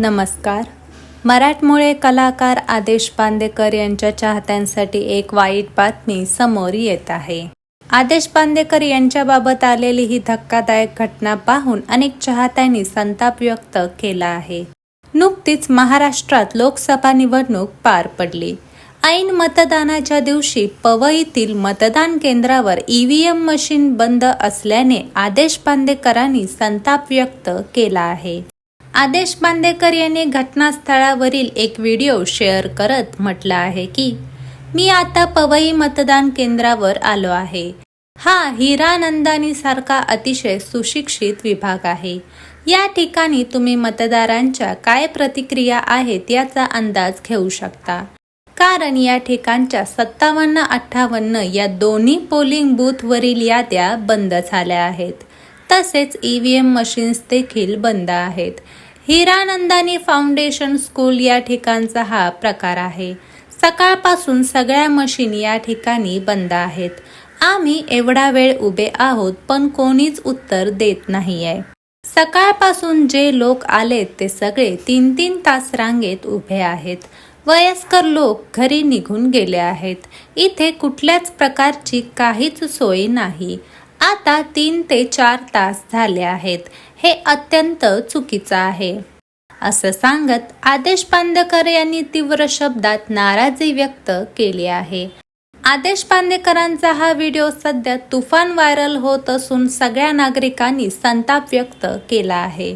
नमस्कार. मराठमोळे कलाकार आदेश बांदेकर यांच्या चाहत्यांसाठी एक वाईट बातमी समोर येत आहे. आदेश बांदेकर यांच्याबाबत आलेली ही धक्कादायक घटना पाहून अनेक चाहत्यांनी संताप व्यक्त केला आहे. नुकतीच महाराष्ट्रात लोकसभा निवडणूक पार पडली. ऐन मतदानाच्या दिवशी पवईतील मतदान केंद्रावर ईव्हीएम मशीन बंद असल्याने आदेश बांदेकरांनी संताप व्यक्त केला आहे. आदेश बांदेकर यांनी घटनास्थळावरील एक व्हिडिओ शेअर करत म्हटलं आहे की मी आता पवई मतदान केंद्रावर आलो आहे. हा हिरानंदानी सारखा अतिशय सुशिक्षित विभाग आहे. या ठिकाणी तुम्ही मतदारांच्या काय प्रतिक्रिया आहेत याचा अंदाज घेऊ शकता. कारण या ठिकाणच्या सत्तावन्न अठ्ठावन्न या दोन्ही पोलिंग बूथवरील याद्या बंद झाल्या आहेत. तसेच ई व्ही एम मशीन्स देखील बंद आहेत. हिरानंदानी फाउंडेशन स्कूल या ठिकाणचा हा प्रकार आहे. सकाळपासून सगळ्या मशीन या ठिकाणी बंद आहेत. आम्ही एवढा वेळ उभे आहोत पण कोणीच उत्तर देत नाहीये. सकाळपासून जे लोक आलेत ते सगळे तीन तीन तास रांगेत उभे आहेत. वयस्कर लोक घरी निघून गेले आहेत. इथे कुठल्याच प्रकारची काहीच सोय नाही. आता तीन ते चार तास झाले आहेत. हे अत्यंत चुकीचं आहे. असं सांगत आदेश पांदेकर यांनी तीव्र शब्दात नाराजी व्यक्त केली आहे. आदेश पांदेकरांचा हा व्हिडिओ सध्या तुफान व्हायरल होत असून सगळ्या नागरिकांनी संताप व्यक्त केला आहे.